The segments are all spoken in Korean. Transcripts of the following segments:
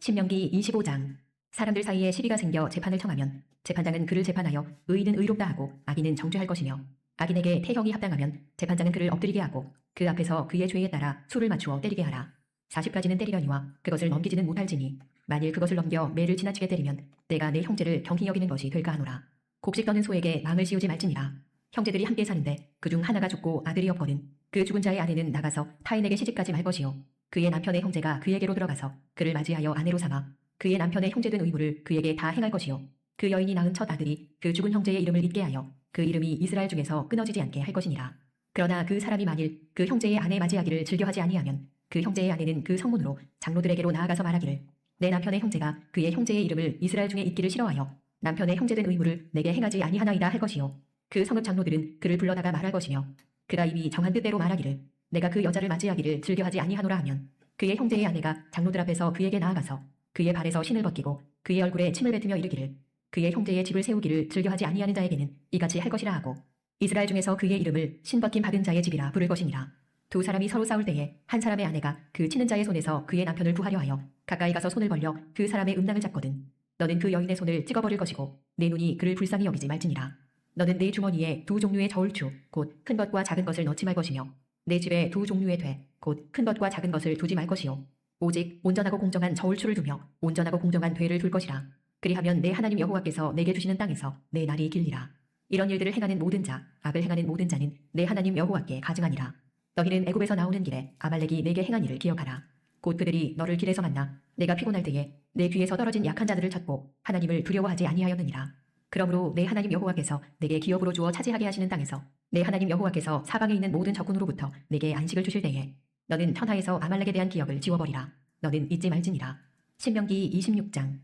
신명기 25장. 사람들 사이에 시비가 생겨 재판을 청하면 재판장은 그를 재판하여 의인은 의롭다 하고 악인은 정죄할 것이며 악인에게 태형이 합당하면 재판장은 그를 엎드리게 하고 그 앞에서 그의 죄에 따라 수를 맞추어 때리게 하라. 40까지는 때리려니와 그것을 넘기지는 못할지니 만일 그것을 넘겨 매를 지나치게 때리면 내가 내 형제를 경히 여기는 것이 될까 하노라. 곡식 떠는 소에게 망을 씌우지 말지니라. 형제들이 함께 사는데 그중 하나가 죽고 아들이 없거든 그 죽은 자의 아내는 나가서 타인에게 시집가지 말 것이요. 그의 남편의 형제가 그에게로 들어가서 그를 맞이하여 아내로 삼아 그의 남편의 형제된 의무를 그에게 다 행할 것이요. 그 여인이 낳은 첫 아들이 그 죽은 형제의 이름을 잊게 하여 그 이름이 이스라엘 중에서 끊어지지 않게 할 것이니라. 그러나 그 사람이 만일 그 형제의 아내 맞이하기를 즐겨하지 아니하면 그 형제의 아내는 그 성문으로 장로들에게로 나아가서 말하기를 내 남편의 형제가 그의 형제의 이름을 이스라엘 중에 잊기를 싫어하여 남편의 형제된 의무를 내게 행하지 아니하나이다 할 것이요. 그 성읍 장로들은 그를 불러다가 말할 것이며 그가 이미 정한 뜻대로 말하기를 내가 그 여자를 맞이하기를 즐겨하지 아니하노라 하면 그의 형제의 아내가 장로들 앞에서 그에게 나아가서 그의 발에서 신을 벗기고 그의 얼굴에 침을 뱉으며 이르기를 그의 형제의 집을 세우기를 즐겨하지 아니하는 자에게는 이같이 할 것이라 하고 이스라엘 중에서 그의 이름을 신벗김 받은 자의 집이라 부를 것이니라. 두 사람이 서로 싸울 때에 한 사람의 아내가 그 치는 자의 손에서 그의 남편을 구하려 하여 가까이 가서 손을 벌려 그 사람의 음낭을 잡거든 너는 그 여인의 손을 찍어버릴 것이고 내 눈이 그를 불쌍히 여기지 말지니라. 너는 내 주머니에 두 종류의 저울추 곧 큰 것과 작은 것을 넣지 말 것이며 내 집에 두 종류의 돼 곧 큰 것과 작은 것을 두지 말 것이요. 오직 온전하고 공정한 저울추를 두며 온전하고 공정한 되를 둘 것이라 그리하면 내 하나님 여호와께서 내게 주시는 땅에서 내 날이 길리라. 이런 일들을 행하는 모든 자 악을 행하는 모든 자는 내 하나님 여호와께 가증하니라. 너희는 애굽에서 나오는 길에 아말렉이 내게 행한 일을 기억하라. 곧 그들이 너를 길에서 만나 내가 피곤할 때에 내 귀에서 떨어진 약한 자들을 찾고 하나님을 두려워하지 아니하였느니라. 그러므로 내 하나님 여호와께서 내게 기업으로 주어 차지하게 하시는 땅에서 내 하나님 여호와께서 사방에 있는 모든 적군으로부터 내게 안식을 주실 때에 너는 천하에서 아말렉에 대한 기억을 지워버리라. 너는 잊지 말지니라. 신명기 26장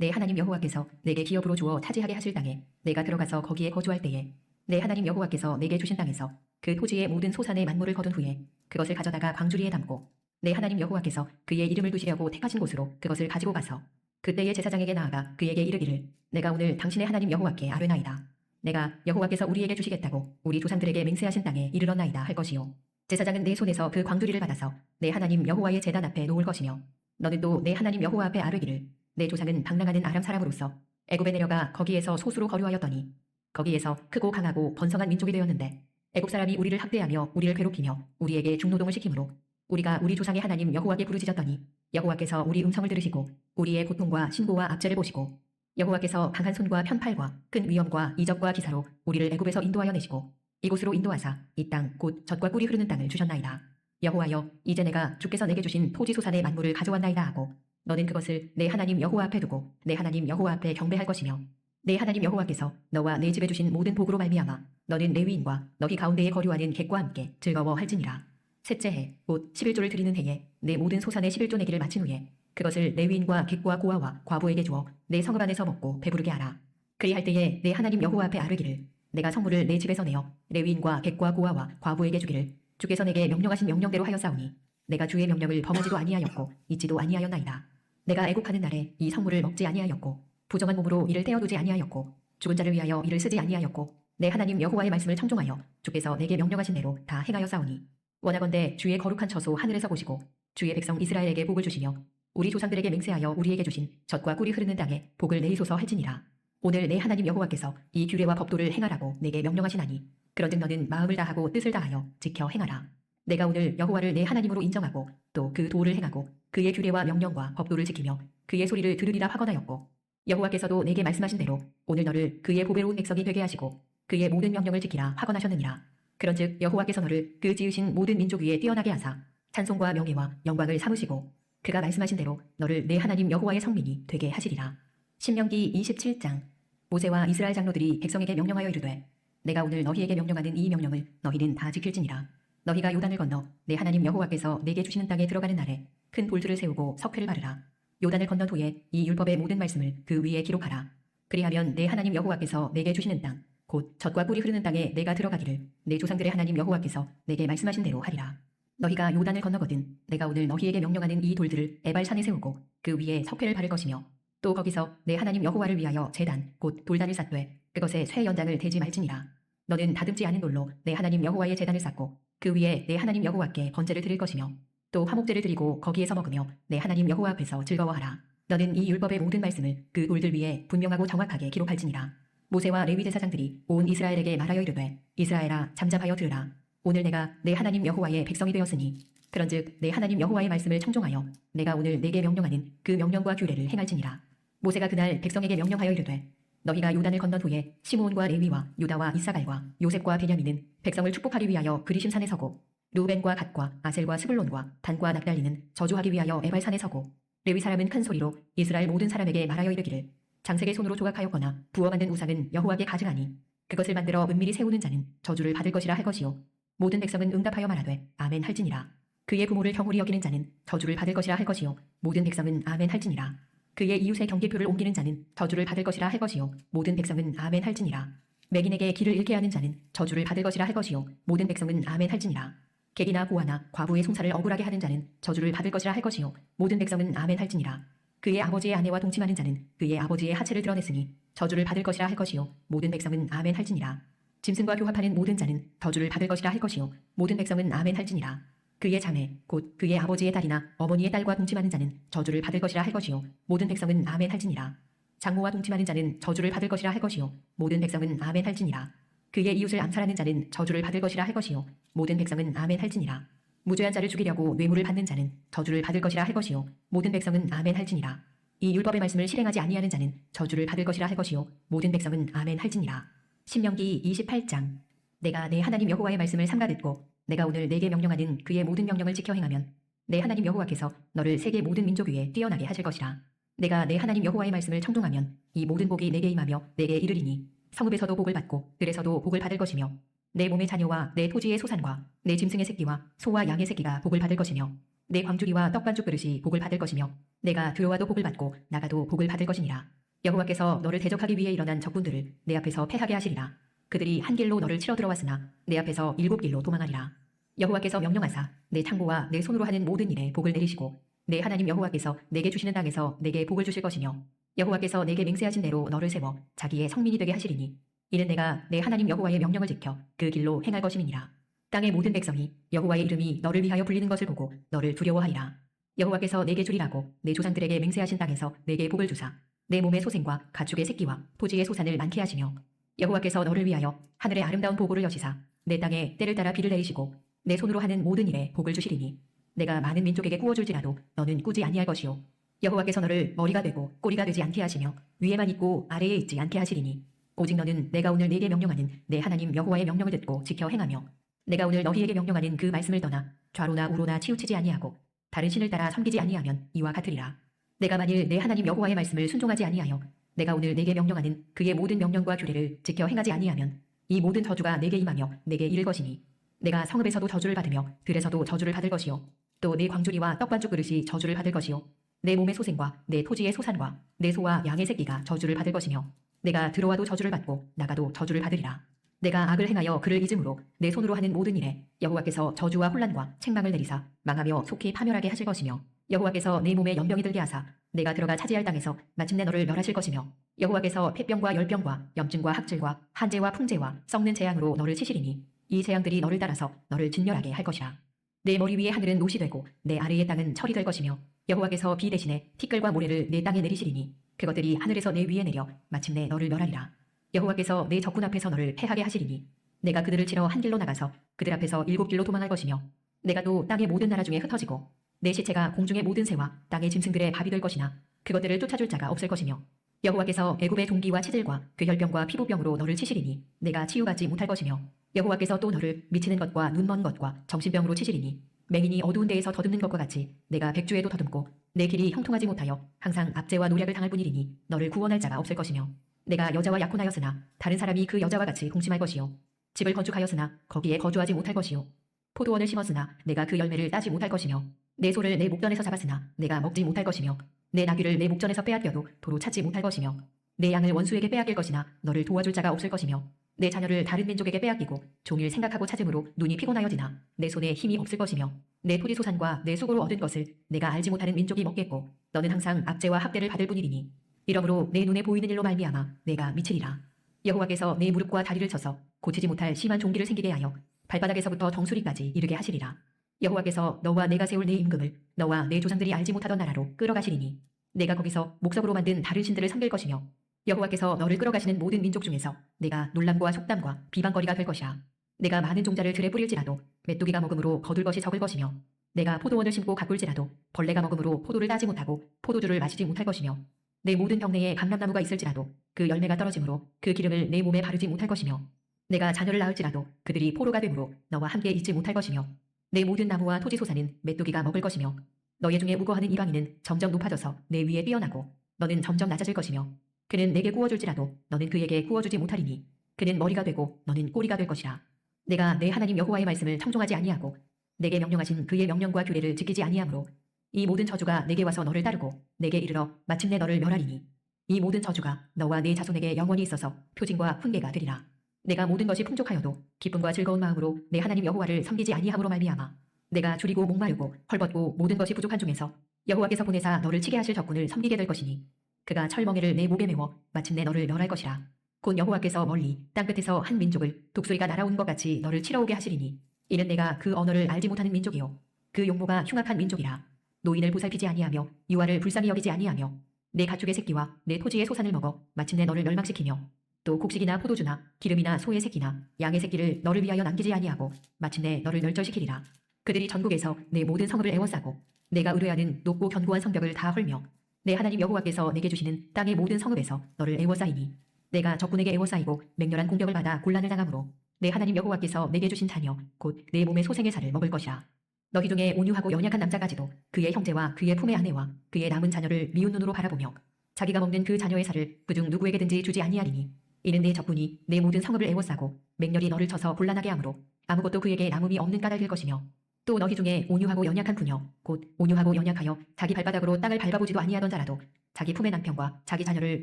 내 하나님 여호와께서 내게 기업으로 주어 차지하게 하실 땅에 내가 들어가서 거기에 거주할 때에 내 하나님 여호와께서 내게 주신 땅에서 그 토지의 모든 소산의 만물을 거둔 후에 그것을 가져다가 광주리에 담고 내 하나님 여호와께서 그의 이름을 두시려고 택하신 곳으로 그것을 가지고 가서 그때의 제사장에게 나아가 그에게 이르기를 내가 오늘 당신의 하나님 여호와께 아뢰나이다. 내가 여호와께서 우리에게 주시겠다고 우리 조상들에게 맹세하신 땅에 이르렀나이다 할 것이요. 제사장은 내 손에서 그 광주리를 받아서 내 하나님 여호와의 제단 앞에 놓을 것이며 너는 또 내 하나님 여호와 앞에 아뢰기를 내 조상은 방랑하는 아람 사람으로서 애굽에 내려가 거기에서 소수로 거류하였더니 거기에서 크고 강하고 번성한 민족이 되었는데 애굽 사람이 우리를 학대하며 우리를 괴롭히며 우리에게 중노동을 시키므로 우리가 우리 조상의 하나님 여호와께 부르짖었더니 여호와께서 우리 음성을 들으시고 우리의 고통과 신고와 압제를 보시고 여호와께서 강한 손과 편팔과 큰 위엄과 이적과 기사로 우리를 애굽에서 인도하여 내시고 이곳으로 인도하사 이 땅 곧 젖과 꿀이 흐르는 땅을 주셨나이다. 여호와여 이제 내가 주께서 내게 주신 토지 소산의 만물을 가져왔나이다 하고 너는 그것을 내 하나님 여호와 앞에 두고 내 하나님 여호와 앞에 경배할 것이며 내 하나님 여호와께서 너와 내 집에 주신 모든 복으로 말미암아 너는 레위인과 너희 가운데에 거류하는 객과 함께 즐거워할지니라. 셋째 해, 곧 11조를 드리는 해에 내 모든 소산의 11조 내기를 마친 후에 그것을 레위인과 객과 고아와 과부에게 주어 내 성읍 안에서 먹고 배부르게 하라. 그리할 때에 내 하나님 여호와 앞에 아뢰기를 내가 성물을 내 집에서 내어 레위인과 객과 고아와 과부에게 주기를 주께서 내게 명령하신 명령대로 하였사오니 내가 주의 명령을 범하지도 아니하였고 잊지도 아니하였나이다. 내가 애국하는 날에 이 성물을 먹지 아니하였고 부정한 몸으로 이를 떼어두지 아니하였고 죽은 자를 위하여 이를 쓰지 아니하였고 내 하나님 여호와의 말씀을 청종하여 주께서 내게 명령하신 대로 다 행하였사오니 원하건대 주의 거룩한 처소 하늘에서 보시고 주의 백성 이스라엘에게 복을 주시며 우리 조상들에게 맹세하여 우리에게 주신 젖과 꿀이 흐르는 땅에 복을 내리소서 할지니라. 오늘 내 하나님 여호와께서 이 규례와 법도를 행하라고 내게 명령하시나니 그런즉 너는 마음을 다하고 뜻을 다하여 지켜 행하라. 내가 오늘 여호와를 내 하나님으로 인정하고 또 그 도를 행하고 그의 규례와 명령과 법도를 지키며 그의 소리를 들으리라 하거나였고 여호와께서도 내게 말씀하신 대로 오늘 너를 그의 보배로운 백성이 되게 하시고 그의 모든 명령을 지키라 하거나셨느니라. 그런즉 여호와께서 너를 그 지으신 모든 민족 위에 뛰어나게 하사 찬송과 명예와 영광을 삼으시고 그가 말씀하신 대로 너를 내 하나님 여호와의 성민이 되게 하시리라. 신명기 27장 모세와 이스라엘 장로들이 백성에게 명령하여 이르되 내가 오늘 너희에게 명령하는 이 명령을 너희는 다 지킬지니라. 너희가 요단을 건너 내 하나님 여호와께서 내게 주시는 땅에 들어가는 날에 큰 돌들을 세우고 석회를 바르라. 요단을 건넌 후에 이 율법의 모든 말씀을 그 위에 기록하라. 그리하면 내 하나님 여호와께서 내게 주시는 땅 곧 젖과 꿀이 흐르는 땅에 내가 들어가기를 내 조상들의 하나님 여호와께서 내게 말씀하신 대로 하리라. 너희가 요단을 건너거든 내가 오늘 너희에게 명령하는 이 돌들을 에발산에 세우고 그 위에 석회를 바를 것이며 또 거기서 내 하나님 여호와를 위하여 제단 곧 돌단을 쌓되 그것에 쇠 연장을 대지 말지니라. 너는 다듬지 않은 돌로 내 하나님 여호와의 제단을 쌓고 그 위에 내 하나님 여호와께 번제를 드릴 것이며 또 화목제를 드리고 거기에서 먹으며 내 하나님 여호와 앞에서 즐거워하라. 너는 이 율법의 모든 말씀을 그 돌들 위에 분명하고 정확하게 기록할지니라. 모세와 레위 제사장들이 온 이스라엘에게 말하여 이르되 이스라엘아 잠잠하여 들으라. 오늘 내가 내 하나님 여호와의 백성이 되었으니 그런즉 내 하나님 여호와의 말씀을 청종하여 내가 오늘 내게 명령하는 그 명령과 규례를 행할지니라. 모세가 그날 백성에게 명령하여 이르되 너희가 요단을 건넌 후에 시므온과 레위와 유다와 이사갈과 요셉과 베냐민은 백성을 축복하기 위하여 그리심산에 서고 루벤과 갓과 아셀과 스불론과 단과 납달리는 저주하기 위하여 에발산에 서고 레위 사람은 큰 소리로 이스라엘 모든 사람에게 말하여 이르기를 장색의 손으로 조각하였거나 부어 만든 우상은 여호와께 가증하니 그것을 만들어 은밀히 세우는 자는 저주를 받을 것이라 할 것이요 모든 백성은 응답하여 말하되 아멘 할지니라. 그의 부모를 형홀히 여기는 자는 저주를 받을 것이라 할 것이요 모든 백성은 아멘 할지니라. 그의 이웃의 경계표를 옮기는 자는 저주를 받을 것이라 할 것이요 모든 백성은 아멘 할지니라. 맹인에게 길을 잃게 하는 자는 저주를 받을 것이라 할 것이요 모든 백성은 아멘 할지니라 객이나 고아나 과부의 송사를 억울하게 하는 자는 저주를 받을 것이라 할 것이요. 모든 백성은 아멘 할지니라. 그의 아버지의 아내와 동침하는 자는 그의 아버지의 하체를 드러냈으니 저주를 받을 것이라 할 것이요. 모든 백성은 아멘 할지니라. 짐승과 교합하는 모든 자는 저주를 받을 것이라 할 것이요. 모든 백성은 아멘 할지니라. 그의 자매 곧 그의 아버지의 딸이나 어머니의 딸과 동침하는 자는 저주를 받을 것이라 할 것이요. 모든 백성은 아멘 할지니라. 장모와 동침하는 자는 저주를 받을 것이라 할 것이요. 모든 백성은 아멘 할지니라 그의 이웃을 암살하는 자는 저주를 받을 것이라 할 것이요. 모든 백성은 아멘 할지니라. 무죄한 자를 죽이려고 뇌물을 받는 자는 저주를 받을 것이라 할 것이요. 모든 백성은 아멘 할지니라. 이 율법의 말씀을 실행하지 아니하는 자는 저주를 받을 것이라 할 것이요. 모든 백성은 아멘 할지니라. 신명기 28장. 내가 내 하나님 여호와의 말씀을 삼가 듣고 내가 오늘 내게 명령하는 그의 모든 명령을 지켜 행하면 내 하나님 여호와께서 너를 세계 모든 민족 위에 뛰어나게 하실 것이라. 내가 내 하나님 여호와의 말씀을 청종하면 이 모든 복이 내게 임하며 내게 이르리니 성읍에서도 복을 받고 들에서도 복을 받을 것이며 내 몸의 자녀와 내 토지의 소산과 내 짐승의 새끼와 소와 양의 새끼가 복을 받을 것이며 내 광주리와 떡반죽 그릇이 복을 받을 것이며 내가 들어와도 복을 받고 나가도 복을 받을 것이니라. 여호와께서 너를 대적하기 위해 일어난 적군들을 내 앞에서 패하게 하시리라. 그들이 한 길로 너를 치러 들어왔으나 내 앞에서 일곱 길로 도망하리라. 여호와께서 명령하사 내 창고와 내 손으로 하는 모든 일에 복을 내리시고 내 하나님 여호와께서 내게 주시는 땅에서 내게 복을 주실 것이며 여호와께서 내게 맹세하신 대로 너를 세워 자기의 성민이 되게 하시리니 이는 내가 내 하나님 여호와의 명령을 지켜 그 길로 행할 것임이니라. 땅의 모든 백성이 여호와의 이름이 너를 위하여 불리는 것을 보고 너를 두려워하리라. 여호와께서 내게 주리라고 내 조상들에게 맹세하신 땅에서 내게 복을 주사 내 몸의 소생과 가축의 새끼와 토지의 소산을 많게 하시며 여호와께서 너를 위하여 하늘의 아름다운 보고를 여시사 내 땅에 때를 따라 비를 내리시고 내 손으로 하는 모든 일에 복을 주시리니 내가 많은 민족에게 구워줄지라도 너는 꾸지 아니할 것이요 여호와께서 너를 머리가 되고 꼬리가 되지 않게 하시며 위에만 있고 아래에 있지 않게 하시리니 오직 너는 내가 오늘 네게 명령하는 내 하나님 여호와의 명령을 듣고 지켜 행하며 내가 오늘 너희에게 명령하는 그 말씀을 떠나 좌로나 우로나 치우치지 아니하고 다른 신을 따라 섬기지 아니하면 이와 같으리라. 내가 만일 내 하나님 여호와의 말씀을 순종하지 아니하여 내가 오늘 네게 명령하는 그의 모든 명령과 규례를 지켜 행하지 아니하면 이 모든 저주가 내게 임하며 내게 이를 것이니 내가 성읍에서도 저주를 받으며 들에서도 저주를 받을 것이요 또내 광주리와 떡반죽 그릇이 저주를 받을 것이요 내 몸의 소생과 내 토지의 소산과 내 소와 양의 새끼가 저주를 받을 것이며 내가 들어와도 저주를 받고 나가도 저주를 받으리라. 내가 악을 행하여 그를 잊음으로 내 손으로 하는 모든 일에 여호와께서 저주와 혼란과 책망을 내리사 망하며 속히 파멸하게 하실 것이며 여호와께서 내 몸에 연병이 들게 하사 내가 들어가 차지할 땅에서 마침내 너를 멸하실 것이며 여호와께서 폐병과 열병과 염증과 학질과 한재와 풍재와 썩는 재앙으로 너를 치시리니 이 재앙들이 너를 따라서 너를 진멸하게 할 것이라. 내 머리 위에 하늘은 노시 되고 내 아래의 땅은 철이 될 것이며 여호와께서 비 대신에 티끌과 모래를 내 땅에 내리시리니 그것들이 하늘에서 내 위에 내려 마침내 너를 멸하리라. 여호와께서 내 적군 앞에서 너를 패하게 하시리니 내가 그들을 치러 한 길로 나가서 그들 앞에서 일곱 길로 도망할 것이며 내가 또 땅의 모든 나라 중에 흩어지고 내 시체가 공중의 모든 새와 땅의 짐승들의 밥이 될 것이나 그것들을 쫓아줄 자가 없을 것이며 여호와께서 애굽의 동기와 치질과 괴혈병과 피부병으로 너를 치시리니 내가 치유받지 못할 것이며 여호와께서 또 너를 미치는 것과 눈먼 것과 정신병으로 치시리니 맹인이 어두운 데에서 더듬는 것과 같이 내가 백주에도 더듬고 내 길이 형통하지 못하여 항상 압제와 노략을 당할 뿐이리니 너를 구원할 자가 없을 것이며 내가 여자와 약혼하였으나 다른 사람이 그 여자와 같이 동침할 것이요. 집을 건축하였으나 거기에 거주하지 못할 것이요. 포도원을 심었으나 내가 그 열매를 따지 못할 것이며 내 소를 내 목전에서 잡았으나 내가 먹지 못할 것이며 내 나귀를 내 목전에서 빼앗겨도 도로 찾지 못할 것이며 내 양을 원수에게 빼앗길 것이나 너를 도와줄 자가 없을 것이며 내 자녀를 다른 민족에게 빼앗기고 종일 생각하고 찾음으로 눈이 피곤하여지나 내 손에 힘이 없을 것이며 내 토지 소산과 내 수고로 얻은 것을 내가 알지 못하는 민족이 먹겠고 너는 항상 압제와 학대를 받을 뿐이니 이러므로 내 눈에 보이는 일로 말미암아 내가 미치리라. 여호와께서 내 무릎과 다리를 쳐서 고치지 못할 심한 종기를 생기게 하여 발바닥에서부터 정수리까지 이르게 하시리라. 여호와께서 너와 내가 세울 내 임금을 너와 내 조상들이 알지 못하던 나라로 끌어가시리니 내가 거기서 목석으로 만든 다른 신들을 섬길 것이며 여호와께서 너를 끌어가시는 모든 민족 중에서 내가 놀람과 속담과 비방거리가 될 것이라 내가 많은 종자를 들에 뿌릴지라도 메뚜기가 먹음으로 거둘 것이 적을 것이며 내가 포도원을 심고 가꿀지라도 벌레가 먹음으로 포도를 따지 못하고 포도주를 마시지 못할 것이며 내 모든 병내에 감람나무가 있을지라도 그 열매가 떨어짐으로 그 기름을 내 몸에 바르지 못할 것이며 내가 자녀를 낳을지라도 그들이 포로가 되므로 너와 함께 있지 못할 것이며 내 모든 나무와 토지 소산은 메뚜기가 먹을 것이며 너희 중에 우거하는 이방인은 점점 높아져서 내 위에 뛰어나고 너는 점점 낮아질 것이며 그는 내게 구워줄지라도 너는 그에게 구워주지 못하리니 그는 머리가 되고 너는 꼬리가 될 것이라. 내가 내 하나님 여호와의 말씀을 청종하지 아니하고 내게 명령하신 그의 명령과 규례를 지키지 아니하므로 이 모든 저주가 내게 와서 너를 따르고 내게 이르러 마침내 너를 멸하리니 이 모든 저주가 너와 네 자손에게 영원히 있어서 표징과 훈계가 되리라. 내가 모든 것이 풍족하여도 기쁨과 즐거운 마음으로 내 하나님 여호와를 섬기지 아니함으로 말미암아 내가 줄이고 목마르고 헐벗고 모든 것이 부족한 중에서 여호와께서 보내사 너를 치게 하실 적군을 섬기게 될 것이니 그가 철멍에를 내 목에 메워 마침내 너를 멸할 것이라. 곧 여호와께서 멀리 땅끝에서 한 민족을 독수리가 날아온 것 같이 너를 치러오게 하시리니 이는 내가 그 언어를 알지 못하는 민족이요. 그 용모가 흉악한 민족이라. 노인을 보살피지 아니하며 유아를 불쌍히 여기지 아니하며 내 가축의 새끼와 내 토지의 소산을 먹어 마침내 너를 멸망시키며 또 곡식이나 포도주나 기름이나 소의 새끼나 양의 새끼를 너를 위하여 남기지 아니하고 마침내 너를 멸절시키리라. 그들이 전국에서 내 모든 성읍을 애워싸고 내가 의뢰하는 높고 견고한 성벽을 다 헐며 내 하나님 여호와께서 내게 주시는 땅의 모든 성읍에서 너를 애워싸이니 내가 적군에게 애워싸이고 맹렬한 공격을 받아 곤란을 당함으로 내 하나님 여호와께서 내게 주신 자녀 곧 내 몸의 소생의 살을 먹을 것이라. 너희 중에 온유하고 연약한 남자까지도 그의 형제와 그의 품의 아내와 그의 남은 자녀를 미운 눈으로 바라보며 자기가 먹는 그 자녀의 살을 그중 누구에게든지 주지 아니하리니 이는 내 적군이 내 모든 성읍을 애워싸고 맹렬히 너를 쳐서 곤란하게 함으로 아무것도 그에게 남음이 없는 까닭일 것이며 또 너희 중에 온유하고 연약한 부녀 곧 온유하고 연약하여 자기 발바닥으로 땅을 밟아보지도 아니하던 자라도 자기 품의 남편과 자기 자녀를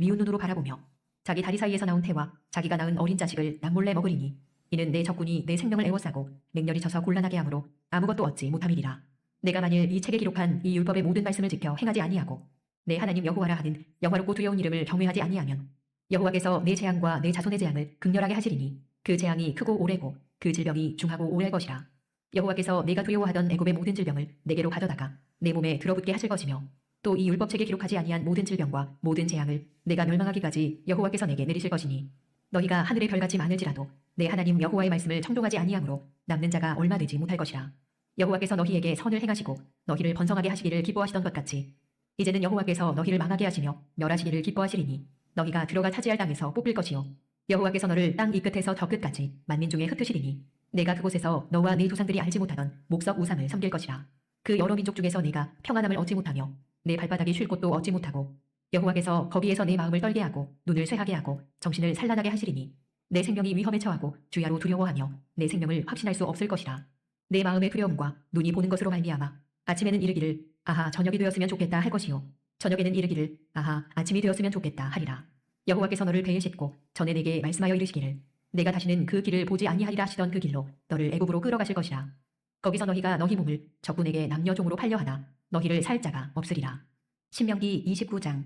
미운 눈으로 바라보며 자기 다리 사이에서 나온 태와 자기가 낳은 어린 자식을 남몰래 먹으리니 이는 내 적군이 내 생명을 애워싸고 맹렬히 쳐서 곤란하게 함으로 아무것도 얻지 못함이리라. 내가 만일 이 책에 기록한 이 율법의 모든 말씀을 지켜 행하지 아니하고 내 하나님 여호와라 하는 영화롭고 두려운 이름을 경외하지 아니하면 여호와께서 내 재앙과 내 자손의 재앙을 극렬하게 하시리니 그 재앙이 크고 오래고 그 질병이 중하고 오래 것이라 여호와께서 내가 두려워하던 애굽의 모든 질병을 내게로 가져다가 내 몸에 들어붙게 하실 것이며 또 이 율법책에 기록하지 아니한 모든 질병과 모든 재앙을 내가 멸망하기까지 여호와께서 내게 내리실 것이니 너희가 하늘의 별같이 많을지라도 내 하나님 여호와의 말씀을 청종하지 아니하므로 남는 자가 얼마 되지 못할 것이라. 여호와께서 너희에게 선을 행하시고 너희를 번성하게 하시기를 기뻐하시던 것 같이 이제는 여호와께서 너희를 망하게 하시며 멸하시기를 기뻐하시리니 너희가 들어가 차지할 땅에서 뽑힐 것이요. 여호와께서 너를 땅 이 끝에서 저 끝까지 만민 중에 흩으시리니 내가 그곳에서 너와 네 조상들이 알지 못하던 목석 우상을 섬길 것이라. 그 여러 민족 중에서 내가 평안함을 얻지 못하며 내 발바닥이 쉴 곳도 얻지 못하고 여호와께서 거기에서 내 마음을 떨게 하고 눈을 쇠하게 하고 정신을 산란하게 하시리니 내 생명이 위험에 처하고 주야로 두려워하며 내 생명을 확신할 수 없을 것이라. 내 마음의 두려움과 눈이 보는 것으로 말미암아 아침에는 이르기를 아하 저녁이 되었으면 좋겠다 할 것이요. 저녁에는 이르기를 아하 아침이 되었으면 좋겠다 하리라. 여호와께서 너를 배에 싣고 전에 내게 말씀하여 이르시기를 내가 다시는 그 길을 보지 아니하리라 하시던 그 길로 너를 애굽으로 끌어가실 것이라. 거기서 너희가 너희 몸을 적군에게 남녀종으로 팔려하나 너희를 살 자가 없으리라. 신명기 29장.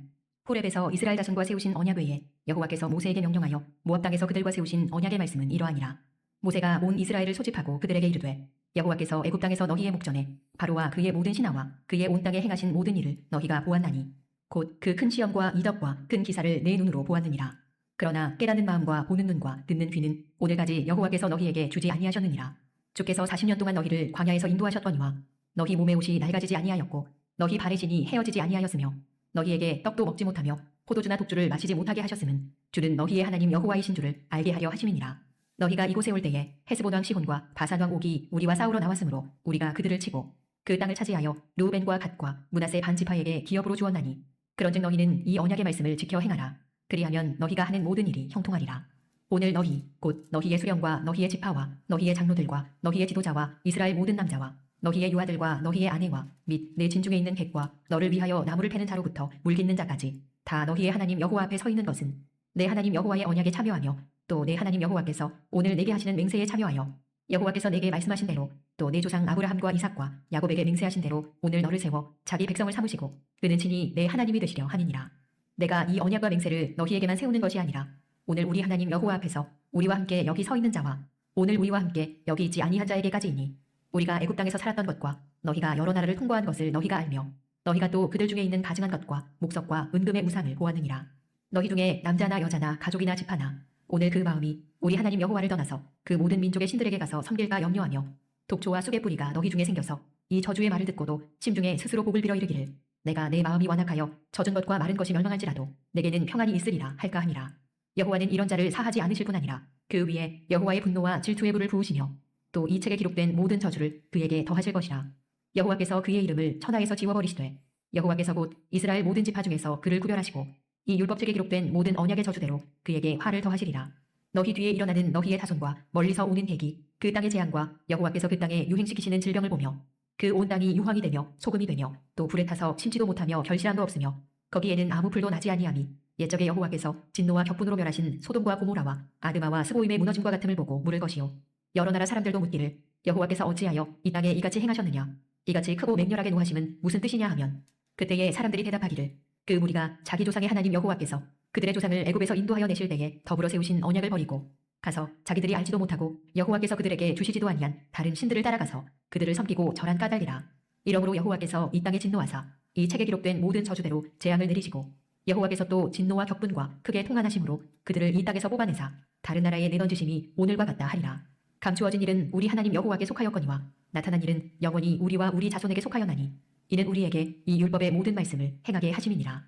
호렙에서 이스라엘 자손과 세우신 언약 외에 여호와께서 모세에게 명령하여 모압 땅에서 그들과 세우신 언약의 말씀은 이러하니라. 모세가 온 이스라엘을 소집하고 그들에게 이르되 여호와께서 애굽 땅에서 너희의 목전에 바로와 그의 모든 신하와 그의 온 땅에 행하신 모든 일을 너희가 보았나니 곧 그 큰 시험과 이덕과 큰 기사를 내 눈으로 보았느니라 그러나 깨닫는 마음과 보는 눈과 듣는 귀는 오늘까지 여호와께서 너희에게 주지 아니하셨느니라. 주께서 40년 동안 너희를 광야에서 인도하셨거니와 너희 몸의 옷이 낡아지지 아니하였고 너희 발의 신이 헤어지지 아니하였으며 너희에게 떡도 먹지 못하며 포도주나 독주를 마시지 못하게 하셨음은 주는 너희의 하나님 여호와이신 줄을 알게 하려 하심이니라. 너희가 이곳에 올 때에 헤스본 왕 시혼과 바산 왕 옥이 우리와 싸우러 나왔으므로 우리가 그들을 치고 그 땅을 차지하여 루벤과 갓과 문하세 반지파에게 기업으로 주었나니 그런즉 너희는 이 언약의 말씀을 지켜 행하라 그리하면 너희가 하는 모든 일이 형통하리라 오늘 너희 곧 너희의 수령과 너희의 지파와 너희의 장로들과 너희의 지도자와 이스라엘 모든 남자와 너희의 유아들과 너희의 아내와 및 내 진중에 있는 객과 너를 위하여 나무를 패는 자로부터 물깃는 자까지 다 너희의 하나님 여호와 앞에 서 있는 것은 내 하나님 여호와의 언약에 참여하며 또 내 하나님 여호와께서 오늘 내게 하시는 맹세에 참여하여 여호와께서 내게 말씀하신 대로 또 내 조상 아브라함과 이삭과 야곱에게 맹세하신 대로 오늘 너를 세워 자기 백성을 삼으시고 그는 친히 내 하나님이 되시려 함이니라. 내가 이 언약과 맹세를 너희에게만 세우는 것이 아니라 오늘 우리 하나님 여호와 앞에서 우리와 함께 여기 서 있는 자와 오늘 우리와 함께 여기 있지 아니한 자에게까지이니 우리가 애굽 땅에서 살았던 것과 너희가 여러 나라를 통과한 것을 너희가 알며 너희가 또 그들 중에 있는 가증한 것과 목석과 은금의 우상을 보았느니라. 너희 중에 남자나 여자나 가족이나 집하나 오늘 그 마음이 우리 하나님 여호와를 떠나서 그 모든 민족의 신들에게 가서 섬길까 염려하며 독초와 쑥의 뿌리가 너희 중에 생겨서 이 저주의 말을 듣고도 심중에 스스로 복을 빌어 이르기를 내가 내 마음이 완악하여 젖은 것과 마른 것이 멸망할지라도 내게는 평안이 있으리라 할까 하니라. 여호와는 이런 자를 사하지 않으실 뿐 아니라 그 위에 여호와의 분노와 질투의 불을 부으시며 또 이 책에 기록된 모든 저주를 그에게 더하실 것이라. 여호와께서 그의 이름을 천하에서 지워버리시되 여호와께서 곧 이스라엘 모든 지파 중에서 그를 구별하시고 이 율법책에 기록된 모든 언약의 저주대로 그에게 화를 더하시리라. 너희 뒤에 일어나는 너희의 자손과 멀리서 오는 대기 그 땅의 재앙과 여호와께서 그 땅에 유행시키시는 질병을 보며 그 온 땅이 유황이 되며 소금이 되며 또 불에 타서 심지도 못하며 결실함도 없으며 거기에는 아무 풀도 나지 아니하니 옛적에 여호와께서 진노와 격분으로 멸하신 소돔과 고모라와 아드마와 스보임의 무너짐과 같음을 보고 물을 것이요. 여러 나라 사람들도 묻기를 여호와께서 어찌하여 이 땅에 이같이 행하셨느냐? 이같이 크고 맹렬하게 노하심은 무슨 뜻이냐 하면 그때에 사람들이 대답하기를 그 무리가 자기 조상의 하나님 여호와께서 그들의 조상을 애굽에서 인도하여 내실 때에 더불어 세우신 언약을 버리고 가서 자기들이 알지도 못하고 여호와께서 그들에게 주시지도 아니한 다른 신들을 따라가서 그들을 섬기고 절한 까닭이라. 이러므로 여호와께서 이 땅에 진노하사 이 책에 기록된 모든 저주대로 재앙을 내리시고 여호와께서 또 진노와 격분과 크게 통한하심으로 그들을 이 땅에서 뽑아내사 다른 나라에 내던지심이 오늘과 같다 하리라. 감추어진 일은 우리 하나님 여호와께 속하였거니와 나타난 일은 영원히 우리와 우리 자손에게 속하였나니 이는 우리에게 이 율법의 모든 말씀을 행하게 하심이니라.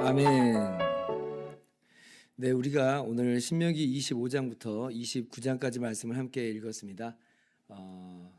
아멘. 네, 우리가 오늘 신명기 25장부터 29장까지 말씀을 함께 읽었습니다. 어,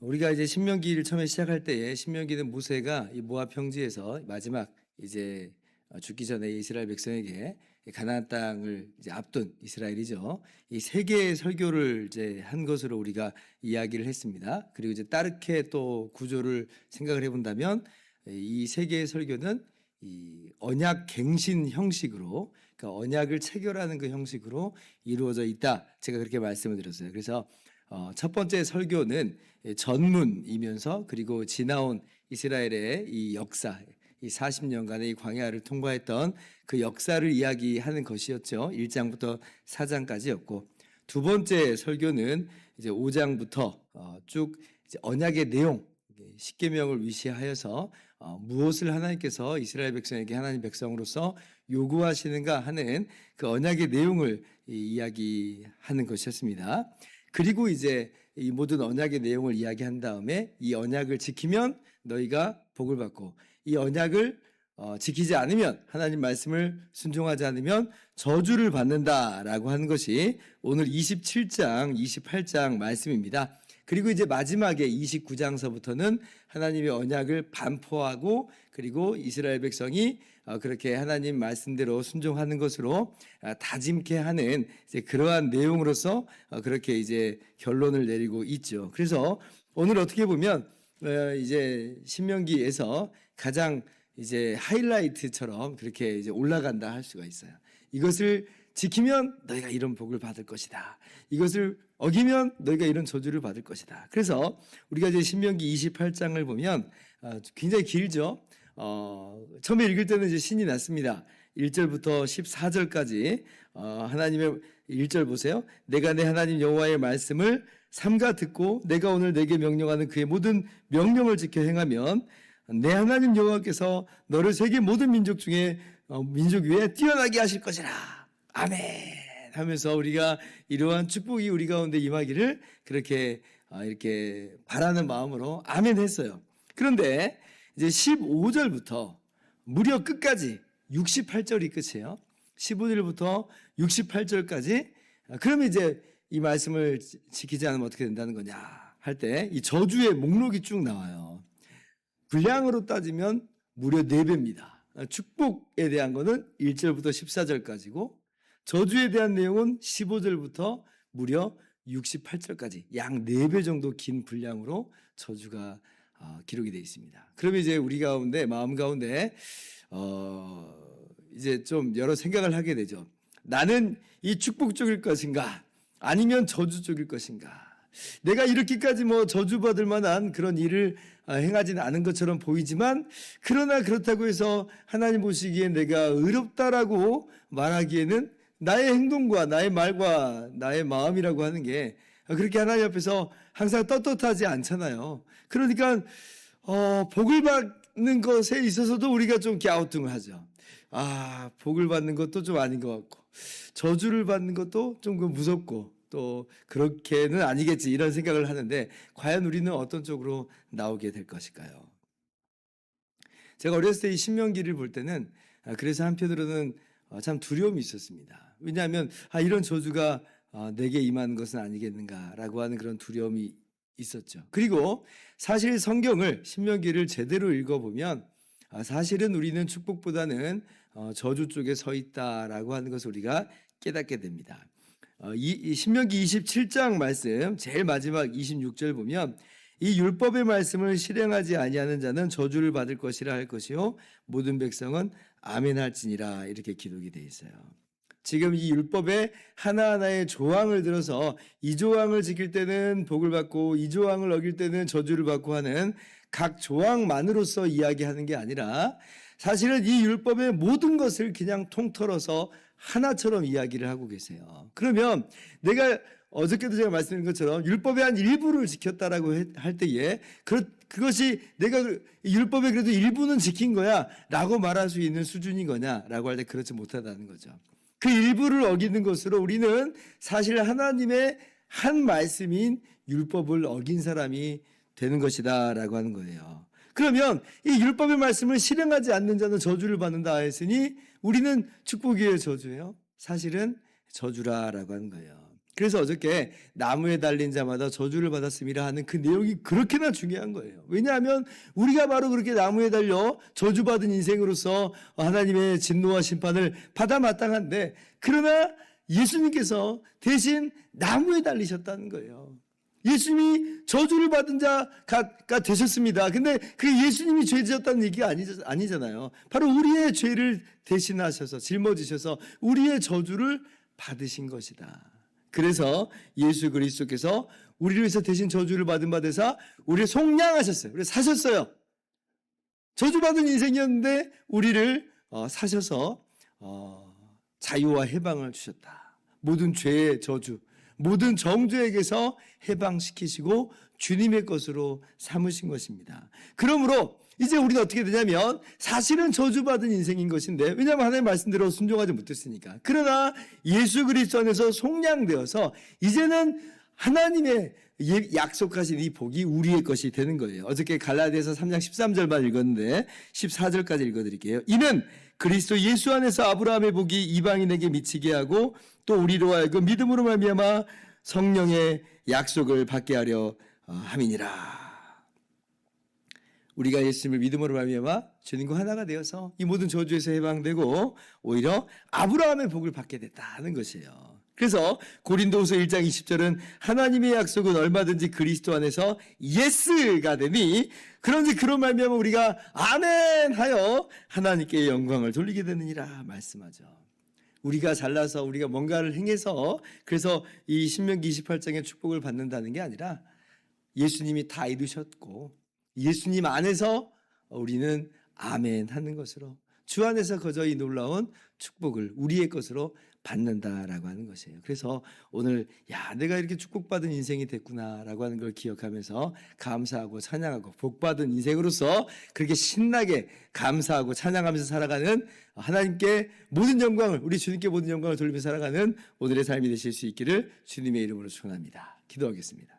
우리가 이제 신명기를 처음에 시작할 때에 신명기는 모세가 이 모압 평지에서 마지막 이제 어, 죽기 전에 이스라엘 백성에게 가나안 땅을 이제 앞둔 이스라엘이죠. 이 세 개의 설교를 이제 한 것으로 우리가 이야기를 했습니다. 그리고 이제 따르게 또 구조를 생각을 해본다면 이 세 개의 설교는 이 언약 갱신 형식으로 그러니까 언약을 체결하는 그 형식으로 이루어져 있다. 제가 그렇게 말씀을 드렸어요. 그래서 어, 첫 번째 설교는 전문이면서 그리고 지나온 이스라엘의 이 역사, 이 40년간의 이 광야를 통과했던 그 역사를 이야기하는 것이었죠. 1장부터 4장까지였고 두 번째 설교는 이제 5장부터 어, 쭉 이제 언약의 내용, 십계명을 위시하여서 어, 무엇을 하나님께서 이스라엘 백성에게 하나님 백성으로서 요구하시는가 하는 그 언약의 내용을 이, 이야기하는 것이었습니다. 그리고 이제 이 모든 언약의 내용을 이야기한 다음에 이 언약을 지키면 너희가 복을 받고 이 언약을 어, 지키지 않으면 하나님 말씀을 순종하지 않으면 저주를 받는다라고 하는 것이 오늘 27장, 28장 말씀입니다. 그리고 이제 마지막에 29장서부터는 하나님의 언약을 반포하고 그리고 이스라엘 백성이 어, 그렇게 하나님 말씀대로 순종하는 것으로 아, 다짐케 하는 그러한 내용으로서 어, 그렇게 이제 결론을 내리고 있죠. 그래서 오늘 어떻게 보면 어, 이제 신명기에서 가장 이제 하이라이트처럼 그렇게 이제 올라간다 할 수가 있어요. 이것을 지키면 너희가 이런 복을 받을 것이다. 이것을 어기면 너희가 이런 저주를 받을 것이다. 그래서 우리가 이제 신명기 28장을 보면 어, 굉장히 길죠. 어, 처음에 읽을 때는 이제 신이 났습니다. 1절부터 14절까지 어, 하나님의 1절 보세요. 내가 내 하나님 여호와의 말씀을 삼가 듣고 내가 오늘 내게 명령하는 그의 모든 명령을 지켜 행하면 내 하나님 여호와께서 너를 세계 모든 민족 중에 어, 민족 위에 뛰어나게 하실 것이라. 아멘. 하면서 우리가 이러한 축복이 우리 가운데 임하기를 그렇게 어, 이렇게 바라는 마음으로 아멘 했어요. 그런데 이제 15절부터 무려 끝까지 68절이 끝이에요. 15절부터 68절까지 그러면 이제 이 말씀을 지- 지키지 않으면 어떻게 된다는 거냐 할 때 이 저주의 목록이 쭉 나와요. 분량으로 따지면 무려 4배입니다. 축복에 대한 거는 1절부터 14절까지고 저주에 대한 내용은 15절부터 무려 68절까지 양 4배 정도 긴 분량으로 저주가 어, 기록이 되어 있습니다. 그러면 이제 우리 가운데 마음 가운데 어, 이제 좀 여러 생각을 하게 되죠. 나는 이 축복 쪽일 것인가? 아니면 저주 쪽일 것인가? 내가 이렇게까지 뭐 저주받을 만한 그런 일을 아, 행하지는 않은 것처럼 보이지만 그러나 그렇다고 해서 하나님 보시기에 내가 의롭다라고 말하기에는 나의 행동과 나의 말과 나의 마음이라고 하는 게 그렇게 하나님 앞에서 항상 떳떳하지 않잖아요. 그러니까 어, 복을 받는 것에 있어서도 우리가 좀 갸우뚱을 하죠. 아, 복을 받는 것도 좀 아닌 것 같고, 저주를 받는 것도 좀그 무섭고, 또 그렇게는 아니겠지 이런 생각을 하는데, 과연 우리는 어떤 쪽으로 나오게 될 것일까요? 제가 어렸을 때 이 신명기를 볼 때는, 아, 그래서 한편으로는 어, 참 두려움이 있었습니다. 왜냐하면, 아, 이런 저주가 어, 내게 임하는 것은 아니겠는가라고 하는 그런 두려움이 있었죠. 그리고 사실 성경을 신명기를 제대로 읽어보면 아, 사실은 우리는 축복보다는 어, 저주 쪽에 서 있다라고 하는 것을 우리가 깨닫게 됩니다. 어, 이, 이 신명기 27장 말씀 제일 마지막 26절 보면 이 율법의 말씀을 실행하지 아니하는 자는 저주를 받을 것이라 할 것이요 모든 백성은 아멘 할지니라 이렇게 기록이 돼 있어요. 지금 이 율법의 하나하나의 조항을 들어서 이 조항을 지킬 때는 복을 받고 이 조항을 어길 때는 저주를 받고 하는 각 조항만으로서 이야기하는 게 아니라 사실은 이 율법의 모든 것을 그냥 통틀어서 하나처럼 이야기를 하고 계세요. 그러면 내가 어저께도 제가 말씀드린 것처럼 율법의 한 일부를 지켰다라고 해- 할 때에 그, 그것이 내가 그- 이 율법의 그래도 일부는 지킨 거야 라고 말할 수 있는 수준인 거냐라고 할 때 그렇지 못하다는 거죠. 그 일부를 어기는 것으로 우리는 사실 하나님의 한 말씀인 율법을 어긴 사람이 되는 것이다 라고 하는 거예요. 그러면 이 율법의 말씀을 실행하지 않는 자는 저주를 받는다 했으니 우리는 축복이에요, 저주예요? 사실은 저주라라고 하는 거예요. 그래서 어저께 나무에 달린 자마다 저주를 받았음이라 하는 그 내용이 그렇게나 중요한 거예요. 왜냐하면 우리가 바로 그렇게 나무에 달려 저주받은 인생으로서 하나님의 진노와 심판을 받아 마땅한데 그러나 예수님께서 대신 나무에 달리셨다는 거예요. 예수님이 저주를 받은 자가 되셨습니다. 근데 그 예수님이 죄 지었다는 얘기가 아니, 아니잖아요. 바로 우리의 죄를 대신하셔서 짊어지셔서 우리의 저주를 받으신 것이다. 그래서 예수 그리스도께서 우리를 위해서 대신 저주를 받은 바 되사 우리를 속량하셨어요. 우리 사셨어요. 저주받은 인생이었는데 우리를 어, 사셔서 어, 자유와 해방을 주셨다. 모든 죄의 저주, 모든 정죄에게서 해방시키시고 주님의 것으로 삼으신 것입니다. 그러므로 이제 우리는 어떻게 되냐면 사실은 저주받은 인생인 것인데 왜냐하면 하나님의 말씀대로 순종하지 못했으니까. 그러나 예수 그리스도 안에서 속량되어서 이제는 하나님의 예- 약속하신 이 복이 우리의 것이 되는 거예요. 어저께 갈라디아서 3장 13절만 읽었는데 14절까지 읽어드릴게요. 이는 그리스도 예수 안에서 아브라함의 복이 이방인에게 미치게 하고 또 우리로 하여금 믿음으로 말미암아 성령의 약속을 받게 하려 어, 함이니라. 우리가 예수님을 믿음으로 말미암아 주님과 하나가 되어서 이 모든 저주에서 해방되고 오히려 아브라함의 복을 받게 됐다는 것이에요. 그래서 고린도후서 1장 20절은 하나님의 약속은 얼마든지 그리스도 안에서 예스가 되니 그런지 그런 말미암아 우리가 아멘 하여 하나님께 영광을 돌리게 되느니라 말씀하죠. 우리가 잘나서 우리가 뭔가를 행해서 그래서 이 신명기 28장의 축복을 받는다는 게 아니라 예수님이 다 이루셨고 예수님 안에서 우리는 아멘 하는 것으로 주 안에서 거저 이 놀라운 축복을 우리의 것으로 받는다라고 하는 것이에요. 그래서 오늘 야 내가 이렇게 축복받은 인생이 됐구나라고 하는 걸 기억하면서 감사하고 찬양하고 복받은 인생으로서 그렇게 신나게 감사하고 찬양하면서 살아가는 하나님께 모든 영광을 우리 주님께 모든 영광을 돌리며 살아가는 오늘의 삶이 되실 수 있기를 주님의 이름으로 축원합니다. 기도하겠습니다.